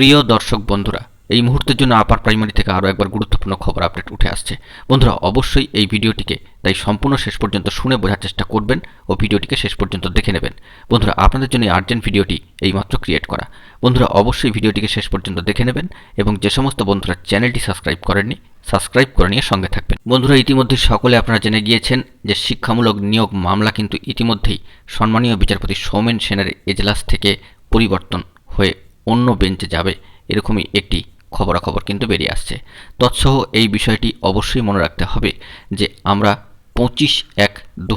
প্রিয় দর্শক বন্ধুরা, এই মুহূর্তের জন্য আপার প্রাইমারি থেকে আরও একবার গুরুত্বপূর্ণ খবর আপডেট উঠে আসছে। বন্ধুরা, অবশ্যই এই ভিডিওটিকে তাই সম্পূর্ণ শেষ পর্যন্ত শুনে বোঝার চেষ্টা করবেন ও ভিডিওটিকে শেষ পর্যন্ত দেখে নেবেন। বন্ধুরা, আপনাদের জন্য আর্জেন্ট ভিডিওটি এইমাত্র ক্রিয়েট করা। বন্ধুরা, অবশ্যই ভিডিওটিকে শেষ পর্যন্ত দেখে নেবেন এবং যে সমস্ত বন্ধুরা চ্যানেলটি সাবস্ক্রাইব করেননি সাবস্ক্রাইব করে নিয়ে সঙ্গে থাকবেন। বন্ধুরা, ইতিমধ্যে সকলে আপনারা জেনে গিয়েছেন যে শিক্ষামূলক নিয়োগ মামলা কিন্তু ইতিমধ্যেই সম্মানীয় বিচারপতি সৌমেন সেনের এজলাস থেকে পরিবর্তন হয়ে অন্য বেঞ্চে যাবে, এরকমই একটি খবরাখবর কিন্তু বেরিয়ে আসছে। তৎসহ এই বিষয়টি অবশ্যই মনে রাখতে হবে যে আমরা পঁচিশ এক দু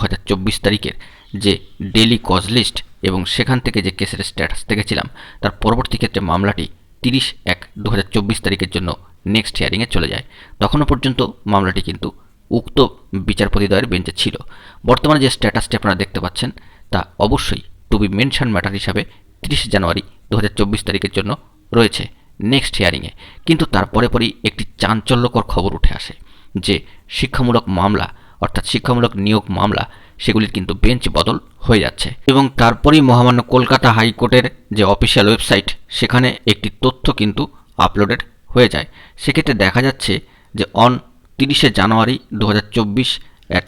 তারিখের যে ডেলি কজ লিস্ট এবং সেখান থেকে যে কেসের স্ট্যাটাস দেখেছিলাম, তার পরবর্তী ক্ষেত্রে মামলাটি তিরিশ এক দু তারিখের জন্য নেক্সট হিয়ারিংয়ে চলে যায়। তখনও পর্যন্ত মামলাটি কিন্তু উক্ত বিচারপতিদ্বয়ের বেঞ্চে ছিল। বর্তমানে যে স্ট্যাটাসটি আপনারা দেখতে পাচ্ছেন, তা অবশ্যই টু বি মেনশন ম্যাটার হিসাবে তিরিশে জানুয়ারি দু হাজার চব্বিশ তারিখের জন্য রয়েছে নেক্সট হিয়ারিংয়ে কিন্তু তারপরে পরেই একটি চাঞ্চল্যকর খবর উঠে আসে যে শিক্ষামূলক মামলা, অর্থাৎ শিক্ষামূলক নিয়োগ মামলা, সেগুলির কিন্তু বেঞ্চ বদল হয়ে যাচ্ছে। এবং তারপরেই মহামান্য কলকাতা হাইকোর্টের যে অফিসিয়াল ওয়েবসাইট সেখানে একটি তথ্য কিন্তু আপলোডেড হয়ে যায়। সেক্ষেত্রে দেখা যাচ্ছে যে অন তিরিশে জানুয়ারি দু হাজার চব্বিশ অ্যাট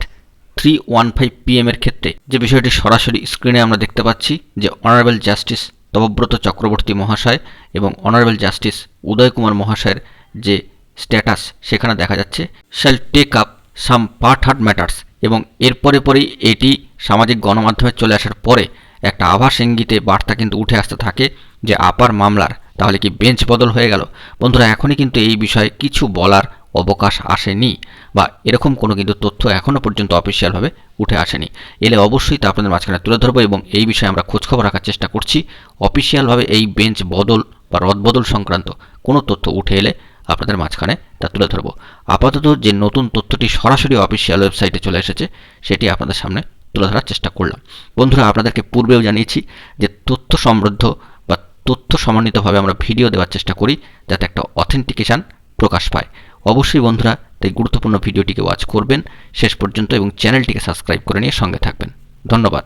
থ্রি ওয়ান ফাইভ পিএমের ক্ষেত্রে যে বিষয়টি সরাসরি স্ক্রিনে আমরা দেখতে পাচ্ছি, যে অনারেবল জাস্টিস তবব্রত চক্রবর্তী মহাশয় এবং অনারেবল জাস্টিস উদয় কুমার মহাশয়ের যে স্ট্যাটাস, সেখানে দেখা যাচ্ছে shall take up some part heart matters এবং এরপরে পরেই এটি সামাজিক গণমাধ্যমে চলে আসার পরে একটা আভাস ইঙ্গিতে বার্তা কিন্তু উঠে আসতে থাকে যে আপার মামলার, তাহলে কি বেঞ্চ বদল হয়ে গেল? বন্ধুরা, এখনই কিন্তু এই বিষয়ে কিছু বলার অবকাশ আসেনি বা এরকম কোনো কিন্তু তথ্য এখনও পর্যন্ত অফিসিয়ালভাবে উঠে আসেনি। এলে অবশ্যই তা আপনাদের মাঝখানে তুলে ধরবো এবং এই বিষয়ে আমরা খোঁজখবর রাখার চেষ্টা করছি। অফিসিয়ালভাবে এই বেঞ্চ বদল বা রদবদল সংক্রান্ত কোনো তথ্য উঠে এলে আপনাদের মাঝখানে তা তুলে ধরবো। আপাতত যে নতুন তথ্যটি সরাসরি অফিসিয়াল ওয়েবসাইটে চলে এসেছে, সেটি আপনাদের সামনে তুলে ধরার চেষ্টা করলাম। বন্ধুরা, আপনাদেরকে পূর্বেও জানিয়েছি যে তথ্য সমৃদ্ধ বা তথ্য সমন্বিতভাবে আমরা ভিডিও দেওয়ার চেষ্টা করি, যাতে একটা অথেন্টিকেশান প্রকাশ পায়। অবশ্যই বন্ধুরা তাই গুরুত্বপূর্ণ ভিডিওটিকে ওয়াচ করবেন। শেষ পর্যন্ত এবং চ্যানেলটিকে সাবস্ক্রাইব করে নিয়ে সঙ্গে থাকবেন। ধন্যবাদ।